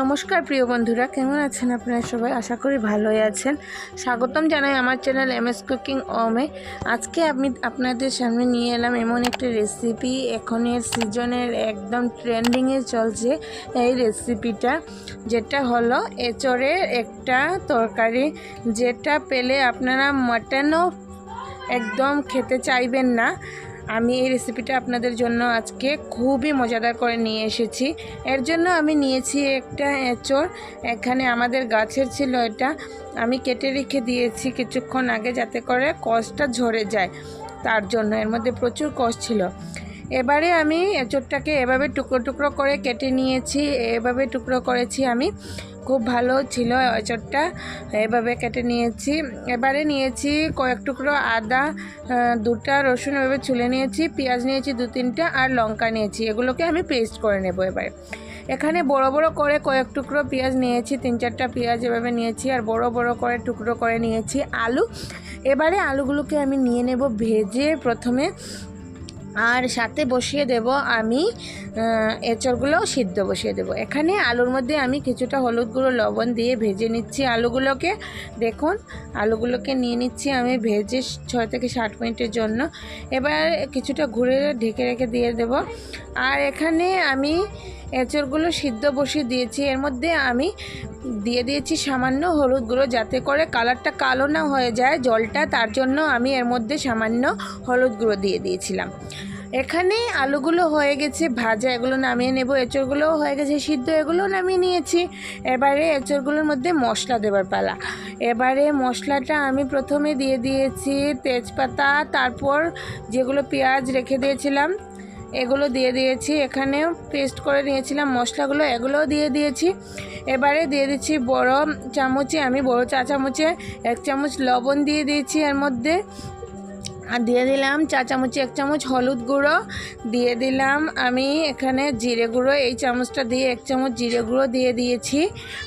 নমস্কার প্রিয় বন্ধুরা, কেমন আছেন আপনারা সবাই? আশা করি ভালোই আছেন। স্বাগতম জানাই আমার চ্যানেল এম এস কুকিং ওমে আজকে আমি আপনাদের সামনে নিয়ে এলাম এমন একটি রেসিপি এখনের সিজনের একদম ট্রেন্ডিংয়ে চলছে এই রেসিপিটা যেটা হলো এচড়ের একটা তরকারি, যেটা পেলে আপনারা মাটনও একদম খেতে চাইবেন না। আমি এই রেসিপিটা আপনাদের জন্য আজকে খুবই মজাদার করে নিয়ে এসেছি। এর জন্য আমি নিয়েছি একটা এঁচড়। এখানে আমাদের গাছের ছিল এটা। আমি কেটে রেখে দিয়েছি কিছুক্ষণ আগে যাতে করে কষটা ঝরে যায়। তার জন্য এর মধ্যে প্রচুর কষ ছিল। এবারে আমি এঁচড়টাকে এভাবে টুকরো টুকরো করে কেটে নিয়েছি। এভাবে টুকরো করেছি আমি। খুব ভালো ছিল এঁচড়টা এভাবে কেটে নিয়েছি। এবারে নিয়েছি কয়েক টুকরো আদা দুটা রসুন এভাবে ছুলে নিয়েছি, পেঁয়াজ নিয়েছি দু তিনটা আর লঙ্কা নিয়েছি। এগুলোকে আমি পেস্ট করে নেব এবারে। এখানে বড় বড় করে কয়েক টুকরো পেঁয়াজ নিয়েছি, তিন চারটা পেঁয়াজ এভাবে নিয়েছি আর বড় বড় করে টুকরো করে নিয়েছি আলু। এবারে আলুগুলোকে আমি নিয়ে নেব ভেজে প্রথমে। আর সাথে বসিয়ে দেব আমি এঁচড়গুলো সিদ্ধ বসিয়ে দেব। এখানে আলুর মধ্যে আমি কিছুটা হলুদ গুঁড়ো, লবণ দিয়ে ভেজে নিচ্ছি আলুগুলোকে। দেখুন, আলুগুলোকে নিয়ে নিচ্ছি আমি ভেজে ছয় থেকে ষাট মিনিটের জন্য। এবার কিছুটা ঘুরে ঢেকে রেখে দিয়ে দেব। আর এখানে আমি এঁচড়গুলো সিদ্ধ বসিয়ে দিয়েছি। এর মধ্যে আমি দিয়ে দিয়েছি সামান্য হলুদ গুঁড়ো যাতে করে কালারটা কালো না হয়ে যায় জলটা, তার জন্য আমি এর মধ্যে সামান্য হলুদ গুঁড়ো দিয়ে দিয়েছিলাম। এখানে আলুগুলো হয়ে গেছে ভাজা, এগুলো নামিয়ে নেব। এঁচড়গুলোও হয়ে গেছে সিদ্ধ, এগুলোও নামিয়ে নিয়েছি। এবারে এঁচড়গুলোর মধ্যে মশলা দেবার পালা। এবারে মশলাটা আমি প্রথমে দিয়ে দিয়েছি তেজপাতা, তারপর যেগুলো পেঁয়াজ রেখে দিয়েছিলাম এগুলো দিয়ে দিয়েছি। এখানেও পেস্ট করে নিয়েছিলাম মশলাগুলো, এগুলোও দিয়ে দিয়েছি। এবারে দিয়ে দিচ্ছি বড় চামচে, আমি বড় চা চামচে এক চামচ লবণ দিয়ে দিয়েছি এর মধ্যে। আর দিয়ে দিলাম চা চামচে এক চামচ হলুদ গুঁড়ো। দিয়ে দিলাম আমি এখানে জিরে গুঁড়ো, এই চামচটা দিয়ে এক চামচ জিরে গুঁড়ো দিয়ে দিয়েছি।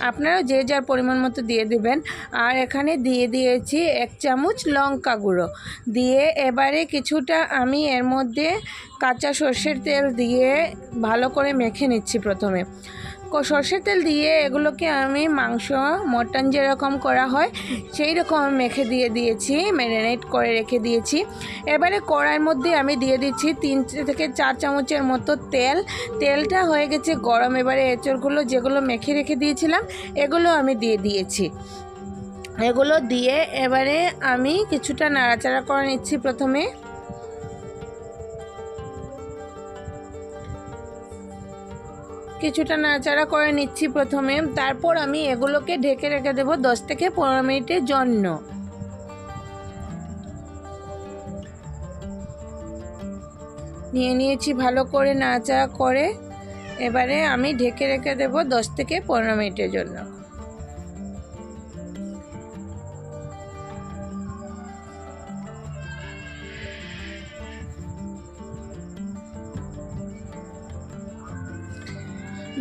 আপনারা যে যার পরিমাণ মতো দিয়ে দেবেন। আর এখানে দিয়ে দিয়েছি এক চামচ লঙ্কা গুঁড়ো। দিয়ে এবারে কিছুটা আমি এর মধ্যে কাঁচা সর্ষের তেল দিয়ে ভালো করে মেখে নিচ্ছি প্রথমে। সর্ষের তেল দিয়ে এগুলোকে আমি মাংস, মটন যেরকম করা হয় সেই রকম আমি মেখে দিয়ে দিয়েছি, ম্যারিনেট করে রেখে দিয়েছি। এবারে কড়াইয়ের মধ্যে আমি দিয়ে দিচ্ছি তিন থেকে চার চামচের মতো তেল। তেলটা হয়ে গেছে গরম, এবারে এঁচড়গুলো যেগুলো মেখে রেখে দিয়েছিলাম, এগুলো আমি দিয়ে দিয়েছি। এগুলো দিয়ে এবারে আমি কিছুটা নাড়াচাড়া করে নিচ্ছি প্রথমে। কিছুটা নাড়াচাড়া করে নিচ্ছি প্রথমে। তারপর আমি এগুলোকে ঢেকে রেখে দেব দশ থেকে পনেরো মিনিটের জন্য। নিয়ে নিয়েছি ভালো করে নাড়াচাড়া করে। এবারে আমি ঢেকে রেখে দেব দশ থেকে পনেরো মিনিটের জন্য।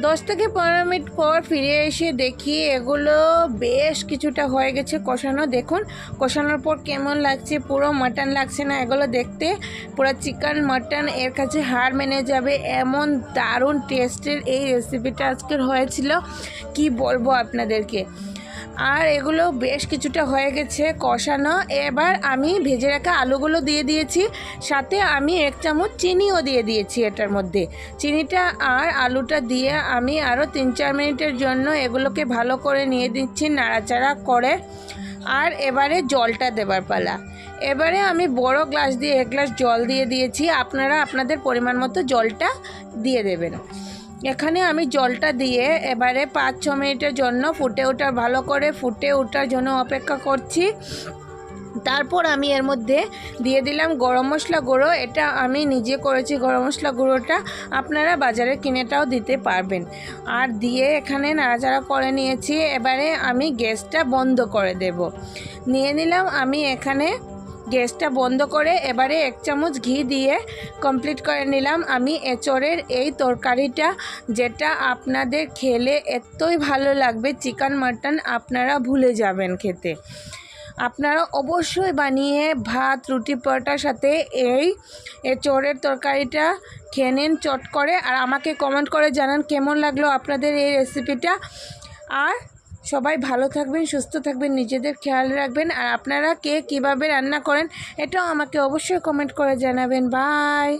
দশ থেকে পনেরো মিনিট পর ফিরে এসে দেখি এগুলো বেশ কিছুটা হয়ে গেছে কষানো। দেখুন, কষানোর পর কেমন লাগছে, পুরো মাটন লাগছে না এগুলো দেখতে? পুরো চিকেন মাটন এর কাছে হার মেনে যাবে। এমন দারুণ টেস্টের এই রেসিপিটা আজকের হয়েছিল। কি বলব আপনাদেরকে? আর এগুলো বেশ কিছুটা হয়ে গেছে কষানো। এবার আমি ভেজে রাখা আলুগুলো দিয়ে দিয়েছি, সাথে আমি এক চামচ চিনিও দিয়ে দিয়েছি এটার মধ্যে। চিনিটা আর আলুটা দিয়ে আমি আরও তিন চার মিনিটের জন্য এগুলোকে ভালো করে নিয়ে দিচ্ছি নাড়াচাড়া করে। আর এবারে জলটা দেবার পালা। এবারে আমি বড় গ্লাস দিয়ে, এক গ্লাস জল দিয়ে দিয়েছি। আপনারা আপনাদের পরিমাণ মতো জলটা দিয়ে দেবেন। এখানে আমি জলটা দিয়ে এবারে পাঁচ ছ মিনিটের জন্য ফুটে ওঠার, ভালো করে ফুটে ওঠার জন্য অপেক্ষা করছি। তারপর আমি এর মধ্যে দিয়ে দিলাম গরম মশলা গুঁড়ো। এটা আমি নিজে করেছি গরম মশলা গুঁড়োটা। আপনারা বাজারে কিনেটাও দিতে পারবেন। আর দিয়ে এখানে নাড়াচাড়া করে নিয়েছি। এবারে আমি গ্যাসটা বন্ধ করে দেব। নিয়ে নিলাম আমি এখানে গ্যাসটা বন্ধ করে এবারে এক চামচ ঘি দিয়ে কমপ্লিট করে নিলাম। আমি এঁচড়ের এই তরকারিটা, যেটা আপনাদের খেলে এতই ভালো লাগবে, চিকেন মাটন আপনারা ভুলে যাবেন খেতে। আপনারা অবশ্যই বানিয়ে ভাত, রুটি, পরোটার সাথে এই চোরের তরকারিটা খেয়ে নিন, চট করে। আর আমাকে কমেন্ট করে জানান কেমন লাগল আপনাদের এই রেসিপিটা আর সবাই ভালো থাকবেন, সুস্থ থাকবেন, নিজেদের খেয়াল রাখবেন। আর আপনারা কে কীভাবে রান্না করেন, এটাও আমাকে অবশ্যই কমেন্ট করে জানাবেন। বাই